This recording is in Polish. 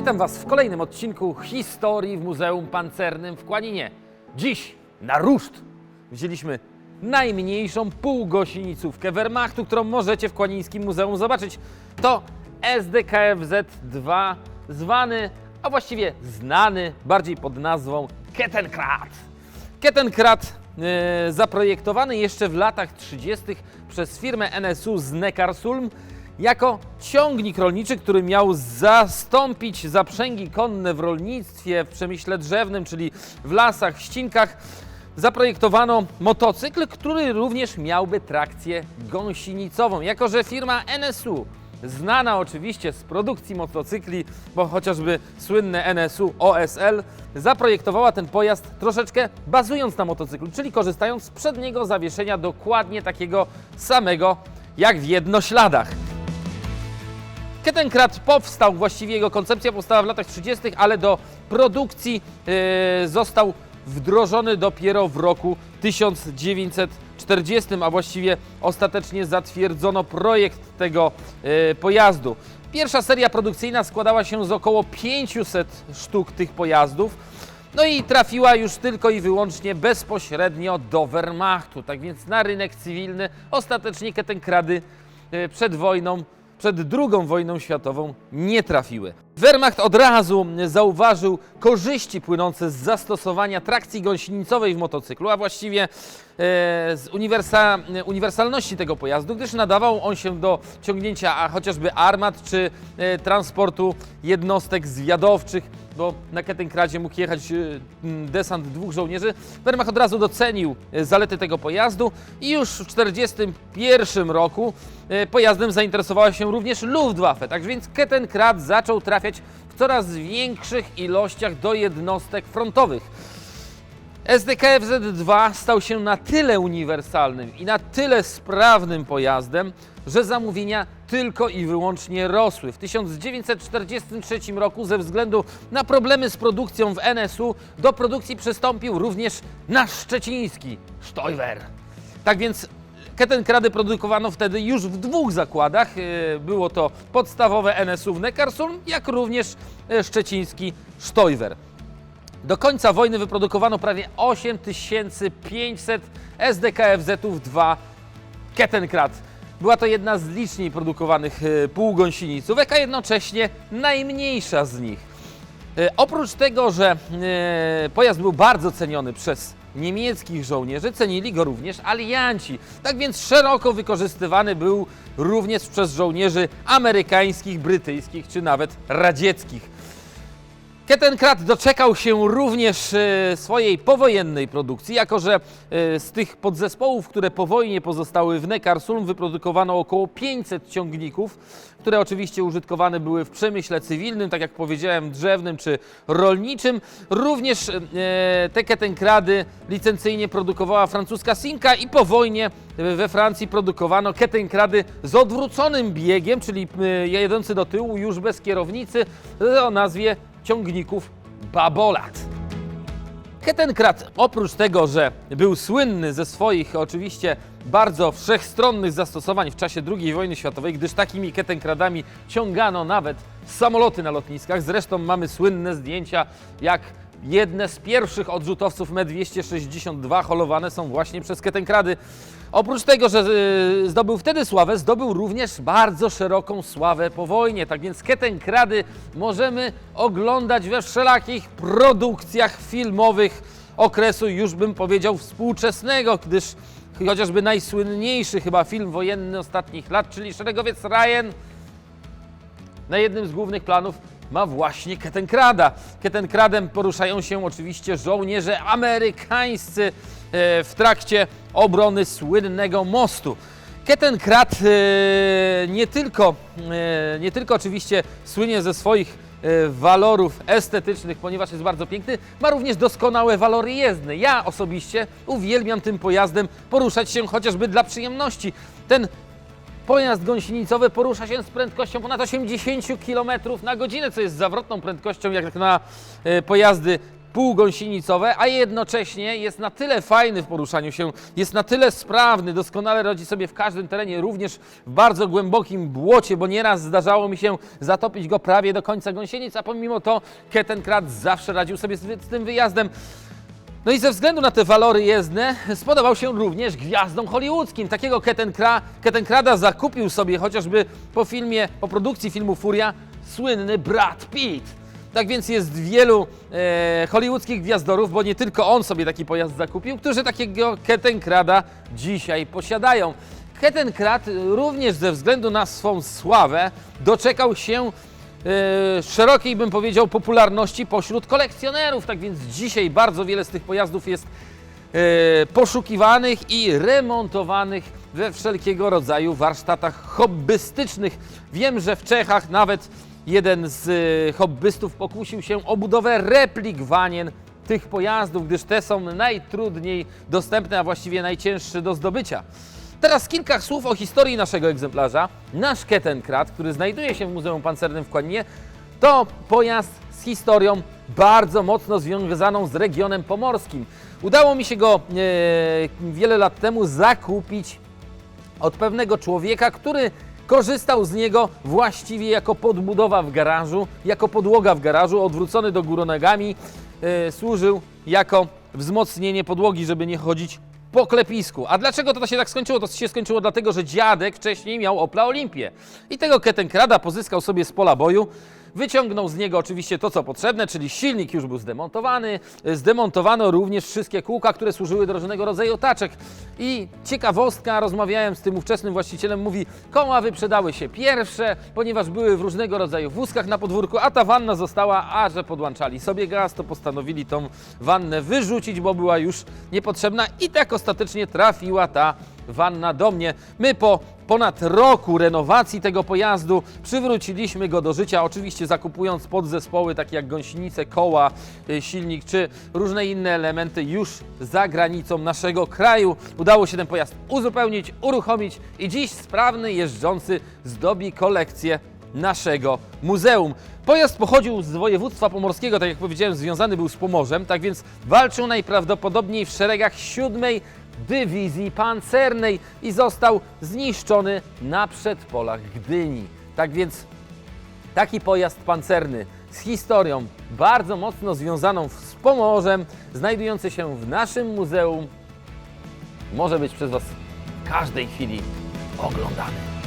Witam Was w kolejnym odcinku historii w Muzeum Pancernym w Kłaninie. Dziś na ruszt wzięliśmy najmniejszą półgąsienicówkę Wehrmachtu, którą możecie w Kłanińskim Muzeum zobaczyć. To SDKFZ-2, zwany, a właściwie znany bardziej pod nazwą Kettenkrad. Kettenkrad e, zaprojektowany jeszcze w latach 30. przez firmę NSU z Neckarsulm jako ciągnik rolniczy, który miał zastąpić zaprzęgi konne w rolnictwie, w przemyśle drzewnym, czyli w lasach, ścinkach. Zaprojektowano motocykl, który również miałby trakcję gąsienicową. Jako, że firma NSU znana oczywiście z produkcji motocykli, bo chociażby słynne NSU OSL, zaprojektowała ten pojazd troszeczkę bazując na motocyklu, czyli korzystając z przedniego zawieszenia dokładnie takiego samego jak w jednośladach. Kettenkrad powstał, właściwie jego koncepcja powstała w latach 30., ale do produkcji e, został wdrożony dopiero w roku 1940, a właściwie ostatecznie zatwierdzono projekt tego e, pojazdu. Pierwsza seria produkcyjna składała się z około 500 sztuk tych pojazdów. No i trafiła już tylko i wyłącznie bezpośrednio do Wehrmachtu. Tak więc na rynek cywilny ostatecznie Kettenkrady e, przed wojną przed II wojną światową nie trafiły. Wehrmacht od razu zauważył korzyści płynące z zastosowania trakcji gąsienicowej w motocyklu, a właściwie e, z uniwersa, uniwersalności tego pojazdu, gdyż nadawał on się do ciągnięcia chociażby armat czy e, transportu jednostek zwiadowczych, bo na Kettenkradzie mógł jechać m, desant dwóch żołnierzy. Wehrmacht od razu docenił e, zalety tego pojazdu i już w 1941 roku e, pojazdem zainteresowała się również Luftwaffe. Tak więc Kettenkrad zaczął trafiać w coraz większych ilościach do jednostek frontowych. SDKFZ-2 stał się na tyle uniwersalnym i na tyle sprawnym pojazdem, że zamówienia tylko i wyłącznie rosły. W 1943 roku ze względu na problemy z produkcją w NSU do produkcji przystąpił również nasz szczeciński Stoiwer. Tak więc Kettenkrady produkowano wtedy już w dwóch zakładach. E, Było to podstawowe NSU w Neckarsulm, jak również e, szczeciński Stoiwer. Do końca wojny wyprodukowano prawie 8500 SDKFZ-ów 2 Kettenkrad. Była to jedna z liczniej produkowanych e, półgąsienicówek, a jednocześnie najmniejsza z nich. E, Oprócz tego, że e, pojazd był bardzo ceniony przez niemieckich żołnierzy, cenili go również alianci. Tak więc szeroko wykorzystywany był również przez żołnierzy amerykańskich, brytyjskich czy nawet radzieckich. Kettenkrad doczekał się również e, swojej powojennej produkcji, jako że e, z tych podzespołów, które po wojnie pozostały w Neckarsulm, wyprodukowano około 500 ciągników, które oczywiście użytkowane były w przemyśle cywilnym, tak jak powiedziałem, drzewnym czy rolniczym. Również e, te Kettenkrady licencyjnie produkowała francuska Simca i po wojnie we Francji produkowano Kettenkrady z odwróconym biegiem, czyli jedący do tyłu już bez kierownicy o nazwie ciągników Babolat. Kettenkrad, oprócz tego, że był słynny ze swoich oczywiście bardzo wszechstronnych zastosowań w czasie II wojny światowej, gdyż takimi Kettenkradami ciągano nawet samoloty na lotniskach. Zresztą mamy słynne zdjęcia, jak jedne z pierwszych odrzutowców Me-262 holowane są właśnie przez Kettenkrady. Oprócz tego, że y, zdobył wtedy sławę, zdobył również bardzo szeroką sławę po wojnie. Tak więc Kettenkrady możemy oglądać we wszelakich produkcjach filmowych okresu, już bym powiedział, współczesnego, gdyż chociażby najsłynniejszy chyba film wojenny ostatnich lat, czyli Szeregowiec Ryan, na jednym z głównych planów ma właśnie Kettenkrada. Kettenkradem poruszają się oczywiście żołnierze amerykańscy e, w trakcie obrony słynnego mostu. Kettenkrad e, nie tylko, e, nie tylko oczywiście słynie ze swoich walorów estetycznych, ponieważ jest bardzo piękny, ma również doskonałe walory jezdne. Ja osobiście uwielbiam tym pojazdem poruszać się chociażby dla przyjemności. Ten Pojazd gąsienicowy porusza się z prędkością ponad 80 km na godzinę, co jest zawrotną prędkością jak na e, pojazdy półgąsienicowe, a jednocześnie jest na tyle fajny w poruszaniu się, jest na tyle sprawny, doskonale radzi sobie w każdym terenie, również w bardzo głębokim błocie, bo nieraz zdarzało mi się zatopić go prawie do końca gąsienic, a pomimo to Kettenkrat zawsze radził sobie z tym wyjazdem. No i ze względu na te walory jezdne spodobał się również gwiazdom hollywoodzkim. Takiego Kettenkra, Kettenkrada zakupił sobie chociażby po filmie, po produkcji filmu Furia słynny Brad Pitt. Tak więc jest wielu e, hollywoodzkich gwiazdorów, bo nie tylko on sobie taki pojazd zakupił, którzy takiego Kettenkrada dzisiaj posiadają. Kettenkrad również ze względu na swą sławę doczekał się e, szerokiej, bym powiedział, popularności pośród kolekcjonerów. Tak więc dzisiaj bardzo wiele z tych pojazdów jest e, poszukiwanych i remontowanych we wszelkiego rodzaju warsztatach hobbystycznych. Wiem, że w Czechach nawet jeden z e, hobbystów pokusił się o budowę replik wanien tych pojazdów, gdyż te są najtrudniej dostępne, a właściwie najcięższe do zdobycia. Teraz kilka słów o historii naszego egzemplarza. Nasz Kettenkrat, który znajduje się w Muzeum Pancernym w Kłaninie, to pojazd z historią bardzo mocno związaną z regionem pomorskim. Udało mi się go e, wiele lat temu zakupić od pewnego człowieka, który korzystał z niego właściwie jako podbudowa w garażu, jako podłoga w garażu, odwrócony do góry nogami, e, służył jako wzmocnienie podłogi, żeby nie chodzić po klepisku. A dlaczego to się tak skończyło? To się skończyło dlatego, że dziadek wcześniej miał Opla Olimpię i tego Kettenkrada pozyskał sobie z pola boju. Wyciągnął z niego oczywiście to, co potrzebne, czyli silnik już był zdemontowany. Zdemontowano również wszystkie kółka, które służyły do różnego rodzaju taczek. I ciekawostka, rozmawiałem z tym ówczesnym właścicielem, mówi, koła wyprzedały się pierwsze, ponieważ były w różnego rodzaju wózkach na podwórku, a ta wanna została, a że podłączali sobie gaz, to postanowili tą wannę wyrzucić, bo była już niepotrzebna i tak ostatecznie trafiła ta wanna do mnie. My po ponad roku renowacji tego pojazdu przywróciliśmy go do życia, oczywiście zakupując podzespoły takie jak gąsienice, koła, y, silnik czy różne inne elementy już za granicą naszego kraju. Udało się ten pojazd uzupełnić, uruchomić i dziś sprawny jeżdżący zdobi kolekcję naszego muzeum. Pojazd pochodził z województwa pomorskiego, tak jak powiedziałem, związany był z Pomorzem, tak więc walczył najprawdopodobniej w szeregach siódmej dywizji pancernej i został zniszczony na przedpolach Gdyni. Tak więc taki pojazd pancerny z historią bardzo mocno związaną z Pomorzem, znajdujący się w naszym muzeum, może być przez Was w każdej chwili oglądany.